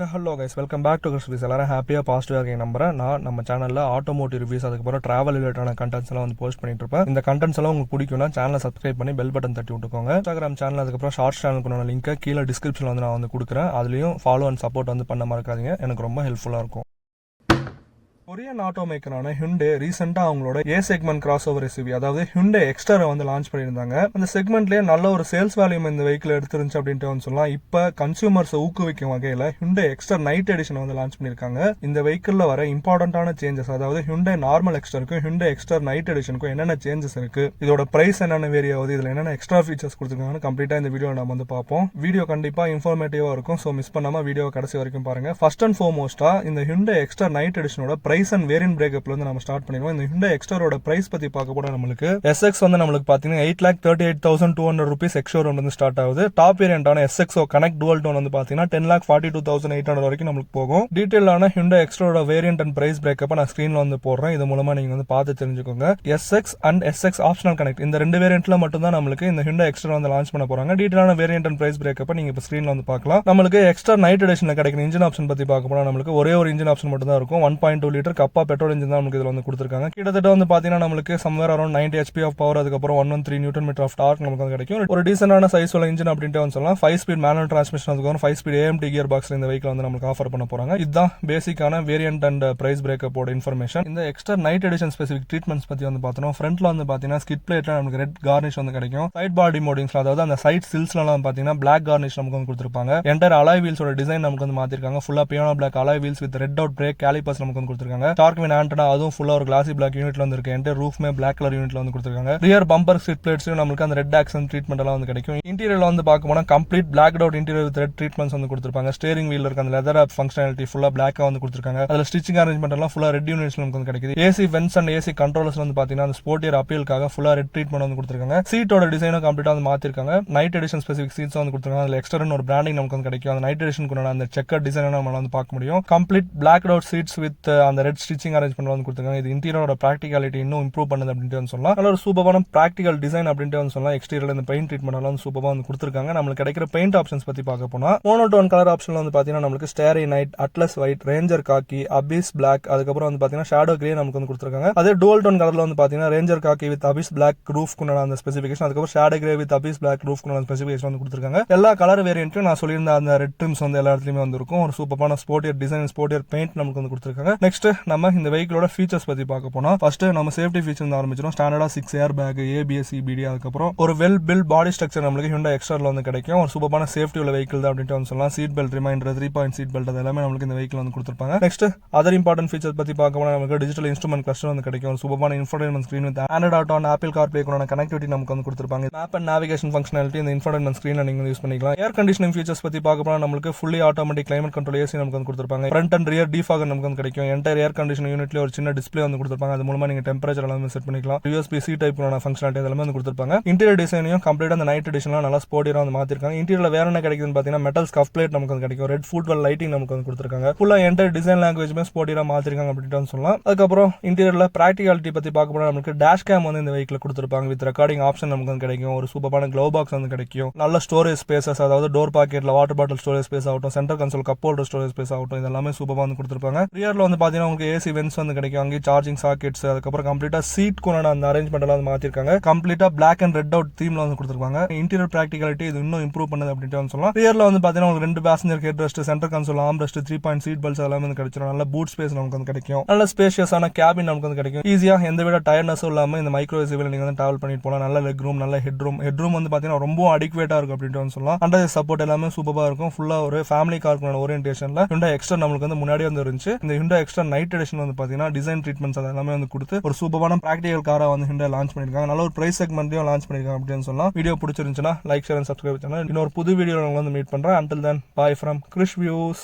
Hello guys welcome back to Crispies எல்லாரும் ஹாப்பியாக பாசிட்டிவாக இருக்கீங்க நம்புறேன். நான் நம்ம சேனலில் ஆட்டோமோட்டிவ் ரிவ்யூஸ் அதுக்கப்புறம் ட்ராவல் ரிலேட்டான கண்டென்ட்ஸ் எல்லாம் வந்து போஸ்ட் பண்ணிட்டு இருப்பேன். இந்த கண்டென்ட்ஸ் எல்லாம் உங்களுக்கு பிடிக்கும்னா சேனலை சப்ஸ்கிரைப் பண்ணி பெல் பட்டன் தட்டி விட்டுக்கோங்க. இன்ஸ்டாகிராம் சேனல் அதுக்கப்புறம் ஷார்ட் சேனலுக்கு லிங்க்கை கீழே டிஸ்கிரிப்ஷனில் வந்து நான் வந்து கொடுக்குறேன். அதுலேயும் ஃபாலோ அண்ட் சப்போர்ட் வந்து பண்ண மறக்காதீங்க. எனக்கு ரொம்ப ஹெல்ப்ஃபுல்லாக இருக்கும். கொரியன் ஆட்டோ மேக்கரான ஹுண்டே ரீசெண்டாக அவங்களோட A segment crossover SUV அதாவது ஹுண்டே எக்ஸ்டரை வந்து லான்ச் பண்ணியிருந்தாங்க. அந்த செக்மெண்ட்லேயே நல்ல ஒரு சேல்ஸ் வேல்யூம் இந்த வெஹிக்கிள் எடுத்துருந்துச்சு அப்படின்ட்டு வந்து சொல்லலாம். இப்போ கன்சூமர்ஸை ஊக்குவிக்கும் வகையில் ஹுண்டே எக்ஸ்டர் நைட் எடிஷன் வந்து லான்ச் பண்ணியிருக்காங்க. இந்த வெஹிக்கிளில் வர இம்பார்ட்டண்ட்டான சேஞ்சஸ் அதாவது ஹுண்டே நார்மல் எக்ஸ்டருக்கும் ஹுண்டே எக்ஸ்டர் நைட் எடிஷனுக்கும் என்னென்ன சேஞ்சஸ் இருக்கு இதோட ப்ரைஸ் என்னென்ன வேரி ஆகுது இதில் என்னென்ன எக்ஸ்ட்ரா ஃபீச்சர்ஸ் கொடுத்துருக்காங்கன்னு கம்ப்ளீட்டாக இந்த வீடியோ நம்ம வந்து பார்ப்போம். வீடியோ கண்டிப்பாக இன்ஃபர்மேட்டிவாக இருக்கும் ஸோ மிஸ் பண்ணாமல் வீடியோ கடைசி வரைக்கும் பாருங்க. ஃபர்ஸ்ட் அண்ட் ஃபோர்மோஸ்டா இந்த ஹுண்டே எக்ஸ்டர் நைட் எடிஷனோட ப்ரைஸ் அண்ட் வேரியன்ட் பிரேக்கப்ல வந்து நம்ம ஸ்டார்ட் பண்ணிடுவோம். இந்த ஹிண்டா எக்ஸ்டோரோட ப்ரைஸ் பத்தி பார்க்க கூட நம்மளுக்கு எஸ்எக்ஸ் வந்து நம்மளுக்கு பாத்தீங்கன்னா eight lakh thirty eight thousand two hundred rupees ex showroom வந்து ஸ்டார்ட் ஆகுது. டாப் வேரியன்டான எஸ்எக்ஸோ கனெக்ட் டுவல் டோன் வந்து பாத்தீங்கன்னா ten lakh forty two thousand eight hundred வரைக்கும் நம்மளுக்கு போகும். டீட்டெயிலான ஹிண்டா எக்ஸ்ட்ரோட வேரியன்ட் அண்ட் ப்ரைஸ் பிரேக்கப் நான் ஸ்க்ரீன்ல வந்து போடுறேன். இது மூலமா நீங்க வந்து பார்த்து தெரிஞ்சுக்கோங்க. SX and SX optional connect இந்த ரெண்டு வேரியன்ட்ல மட்டும் தான் நம்மளுக்கு இந்த ஹிண்டா எக்ஸ்ட்ரா வந்து லான்ச் பண்ண போறாங்க. டீட்டெயிலான வேரியன்ட் அண்ட் பிரைஸ் பிரேக்கப் நீங்க இப்போ ஸ்க்ரீன்ல வந்து பார்க்கலாம். நம்மளுக்கு எக்ஸ்ட்ரா நைட் எடிஷன்ல கிடைக்கிற இன்ஜின் ஆப்ஷன் பத்தி பார்க்க போனா நம்மளுக்கு ஒரே ஒரு இன்ஜின் ஆப்ஷன் மட்டும் தான் இருக்கும். One point two litre Kappa petrol engine தான் நமக்கு இதுல வந்து கொடுத்துருக்காங்க. கிட்டத்தட்ட வந்து பாத்தீங்கன்னா நம்மளுக்கு somewhere around ninety HP of power அதுக்கப்புறம் one one three newton meter of torque நமக்கு வந்து கிடைக்கும். ஒரு டீசென்டான சைஸ் உள்ள இன்ஜின் அப்படின்ட்டு வந்து சொல்லலாம். ஃபைவ் ஸ்பீட் மேனுவல் டிரான்ஸ்மிஷன் அதுக்கப்புறம் five speed AMT gear box இந்த வெஹிக்கிள் வந்து நமக்கு ஆஃபர் பண்ண போறாங்க. இதுதான் பேசிக்கான வேரியன்ட் அண்ட் பிரைஸ் பிரேக்கப்போட இன்ஃபர்மேஷன் இந்த extra night edition specific treatments பத்தி வந்து பார்த்தோம் ஃப்ரண்ட்ல வந்து பாத்தீங்கன்னா ஸ்கிட் பிளேட்ல நமக்கு ரெட் கார்னிஷ் வந்து கிடைக்கும். சைட் பாடி மோடிங்ஸ் அதாவது அந்த சைட் சில்ஸ்லாம் பாத்தீங்கன்னா பிளாக் கார்னிஷ் நமக்கு வந்து கொடுத்துருப்பாங்க. என்டர் அலாய் வீல்ஸோட டிசைன் நமக்கு வந்து மாத்திருக்காங்க. ஃபுல்லா piano black alloy wheels with red out brake calipers நமக்கு வந்து கொடுத்துருக்காங்க. டார்க் வின் ஆண்டனா அதுவும் ஃபுல்லாக ஒரு கிளாசி பிளாக் யூனிட்ல வந்து இருக்கு ரூஃப்மே பிளாக் கலர் யூனிட்ல வந்து கொடுத்துருக்காங்க. ரியர் பம்பர் ஸ்கிட் பிளேட்ஸும் நமக்கு அந்த ரெட் ஆக்சன் ட்ரீட்மெண்ட் எல்லாம் வந்து கிடைக்கும். இன்டீரியர்ல வந்து பார்க்க போனா complete black out interior thread red treatments வந்து கொடுத்துருப்பாங்க. ஸ்டேரிங் வீல் இருக்க அந்த லெதர் ஃபங்க்ஷனாலிட்டி ஃபுல்லாக பிளாக்காக வந்து கொடுத்துருக்காங்க. அதில் ஸ்டிச்சிங் அரேஞ்ச்மெண்ட் எல்லாம் ஃபுல்லாக ரெட் யூனிட்ஸ் நமக்கு வந்து கிடைக்குது. AC vents and AC controllers வந்து பாத்தீங்கன்னா அந்த ஸ்போர்ட்டியர் அப்பீலுக்காக ஃபுல்லா ரெட் ட்ரீட்மெண்ட் வந்து கொடுத்துருக்காங்க. சீட்டோட டிசைனும் கம்ப்ளீட்டாக வந்து மாற்றிருக்காங்க நைட் எடிஷன் ஸ்பெசிஃபிக் சீட்ஸ் வந்து கொடுத்துருக்காங்க. அதில் எக்ஸ்டர்ன் ஒரு பிராண்டிங் நமக்கு வந்து கிடைக்கும். அந்த நைட் எடிஷனுக்கு அந்த செக்கர் டிசைனை நம்ம வந்து பார்க்க முடியும். Complete black out seats with அந்த ரெட் ஸ்டிச்சிங் அரேஞ்ச்மெண்ட் வந்து கொடுத்துருக்காங்க. இது இன்டீரியரோட ப்ராக்டிகாலிட்டி இன்னும் இம்ப்ரூவ் பண்ணுது அப்படின்ட்டு வந்து சொல்லலாம். நல்ல ஒரு சூப்பரான ப்ராக்டிகல் டிசைன் அப்படின்ட்டு வந்து சொல்லலாம். எக்ஸ்டீரியர் இந்த பெயிண்ட் ட்ரீட்மெண்ட் எல்லாம் சூப்பராக வந்து கொடுத்துருக்காங்க. நம்மளுக்கு கிடைக்கிற பெயிண்ட் ஆப்ஷன்ஸ் பத்தி பார்க்க போனா மோனோடோன் கலர் ஆப்ஷன்ல வந்து பாத்தீங்கன்னா நம்மளுக்கு starry night atlas white ranger khaki abyss black அதுக்கப்புறம் வந்து பாத்தீங்கன்னா ஷேடோ கிரே நமக்கு வந்து கொடுத்துருக்காங்க. அதே டுவல் டோன் கலர்ல வந்து பாத்தீங்கன்னா ranger khaki with abyss black roof குண்டான அந்த ஸ்பெசிஃபிகேஷன் அதுக்கப்புறம் shadow grey with abyss black roof குண்டான specification வந்து கொடுத்துருக்காங்க. எல்லா கலர் வேரியன்ட்டும் நான் சொல்லியிருந்த அந்த ரெட் ட்ரிம்ஸ் வந்து எல்லா இடத்துலயுமே வந்து இருக்கும் ஒரு சூப்பரான ஸ்போர்ட்டியர் டிசைன் ஸ்போர்ட்டியர் பெயிண்ட் நமக்கு வந்து கொடுத்துருக்காங்க. நெக்ஸ்ட் நம்ம இந்த வெஹிக்கிளோட ஃபீச்சர்ஸ் பத்தி பார்க்க போனா ஃபர்ஸ்ட் நம்ம சேஃப்டி ஃபீச்சர் ஆரம்பிச்சிடும் ஸ்டாண்டர்டா six air bag ABS EBD அதுக்கப்புறம் ஒரு வெல் பில் பாடி ஸ்ட்ரக்சர் நம்மளுக்கு ஹிண்டா எக்ஸ்ட்ரால வந்து கிடைக்கும். ஒரு சூப்பரான சேஃப்டி உள்ள வெஹிக்கிள் தான் அப்படின்ட்டு வந்து சொல்லலாம். Seat belt reminder three point seat belt அது எல்லாமே நம்மளுக்கு இந்த வெஹிக்கிள் வந்து கொடுத்துருப்பாங்க. நெக்ஸ்ட் அதர் இம்பார்ட்டன்ட் ஃபீச்சர் பத்தி பார்க்க போனா நமக்கு டிஜிட்டல் இன்ஸ்ட்ருமெண்ட் கிளஸ்டர் வந்து கிடைக்கும். ஒரு சூப்பரான infotainment screen with android auto and apple car play connectivity நமக்கு வந்து கொடுத்துருப்பாங்க. மேப் அண்ட் நேவிகேஷன் ஃபங்க்ஷனாலிட்டி இந்த இன்ஃபர்டைன்மெண்ட் ஸ்க்ரீன் நீங்க யூஸ் பண்ணிக்கலாம். ஏர் கண்டிஷனிங் ஃபீச்சர்ஸ் பத்தி பார்க்க போனா நம்மளுக்கு fully automatic climate control AC நமக்கு வந்து கொடுத்துருப்பாங்க. ஃப்ரண்ட் அண்ட் ரியர் டிஃபாகர் நமக்கு வந்து கிடைக்கும். என்டையர் ஏர் கண்டிஷன் யூனிட்ல ஒரு சின்ன டிஸ்பிளே வந்து கொடுத்துருப்பாங்க. அது மூலமா நீங்க டெம்பரேச்சர் எல்லாமே செட் பண்ணிக்கலாம். யூஎஸ்பி சி டைப்பான ஃபங்க்ஷனாலிட்டி எல்லாமே வந்து கொடுத்துருப்பாங்க. இன்டீரியர் டிசைனையும் கம்ப்ளீட் அந்த நைட் எடிஷன்லாம் நல்லா ஸ்போர்ட்டியரா வந்து மாத்திருக்காங்க. இன்டீரியர்ல வேற என்ன கிடைக்குதுன்னு பாத்தீங்கன்னா மெட்டல் ஸ்கஃப் பிளேட் நமக்கு வந்து கிடைக்கும். ரெட் ஃபுட்வெல் லைட்டிங் நமக்கு வந்து கொடுத்துருக்காங்க. ஃபுல்லா என்டையர் டிசைன் லாங்குவேஜ்மே ஸ்போர்ட்டியரா மாத்திருக்காங்க அப்படின்ட்டு சொல்லலாம். அதுக்கப்புறம் இன்டீரியர்ல ப்ராக்டிகாலிட்டி பத்தி பார்க்க போனா நமக்கு டேஷ் கேம் வந்து இந்த வெஹிக்கில் கொடுத்துருப்பாங்க. வித் ரெக்கார்டிங் ஆப்ஷன் நமக்கு வந்து கிடைக்கும். ஒரு சூப்பரான க்ளோ பாக்ஸ் வந்து கிடைக்கும். நல்ல ஸ்டோரேஜ் ஸ்பேசஸ் அதாவது டோர் பாக்கெட்ல வாட்டர் பாட்டில் ஸ்டோரேஜ் ஸ்பேஸ் ஆகட்டும் centre console cup holder storage space ஆகட்டும் இதெல்லாமே சூப்பராக வந்து கொடுத்துருப்பாங்க. ரியர்ல வந்து பாத்தீங்கன்னா உங்களுக்கு ஏசி வென்ஸ் வந்து கிடைக்கும். அங்கேயும் சார்ஜிங் சாக்கெட்ஸ் அதுக்கப்புறம் கம்ப்ளீட்டாக சீட் கொண்டாட அந்த அரேஞ்ச்மெண்ட்லாம் வந்து மாற்றிருக்காங்க கம்ப்ளீட்டாக பிளாக் அண்ட் ரெட் அவுட் தீம்ல வந்து கொடுத்துருப்பாங்க. இன்டீரியர் ப்ராக்டிகாலிட்டி இது இன்னும் இம்ப்ரூவ் பண்ணுது அப்படின்ட்டு வந்து சொல்லலாம். ரியர்ல வந்து பார்த்தீங்கன்னா உங்களுக்கு ரெண்டு passenger head rest centre console arm rest three point seat belts எல்லாமே வந்து கிடைச்சிடும் நல்ல பூட் ஸ்பேஸ் நமக்கு வந்து கிடைக்கும். நல்ல ஸ்பேஷியஸான கேபின் நமக்கு வந்து கிடைக்கும். ஈஸியாக எந்த விட டயர்னஸும் இல்லாமல் இந்த மைக்ரோ எஸ்யூவில் நீங்கள் வந்து டிராவல் பண்ணிட்டு போகலாம். நல்ல லெக் ரூம் நல்ல ஹெட் ரூம் ஹெட் ரூம் வந்து பார்த்தீங்கன்னா ரொம்ப அடிக்குவேட்டாக இருக்கும் அப்படின்ட்டு வந்து சொல்லலாம். அண்டர் சப்போர்ட் எல்லாமே சூப்பராக இருக்கும். ஃபுல்லாக ஒரு ஃபேமிலி கார்க்குள்ள ஓரியன்டேஷனில் ஹுண்டா எக்ஸ்ட்ரா நம்மளுக்கு வந்து முன்னாடி வந்து இருந்துச்சு. இந்த ஹுண்டா எக்ஸ்ட்ரா நைட் எடிஷன் வந்து பாத்தீங்கன்னா டிசைன் ட்ரீட்மெண்ட்ஸ் அது எல்லாமே வந்து கொடுத்து ஒரு சூப்பரான ப்ராக்டிகல் காராக வந்து ஹுண்டா லான்ச் பண்ணியிருக்காங்க. நல்ல ஒரு ப்ரைஸ் செக்மெண்ட்லயும் லான்ச் பண்ணிருக்காங்க அப்படின்னு சொல்லலாம். வீடியோ பிடிச்சிருந்துச்சுன்னா like share and subscribe channel இன்னொரு புது வீடியோ வந்து மீட் பண்ணுறேன் until then bye from Krish views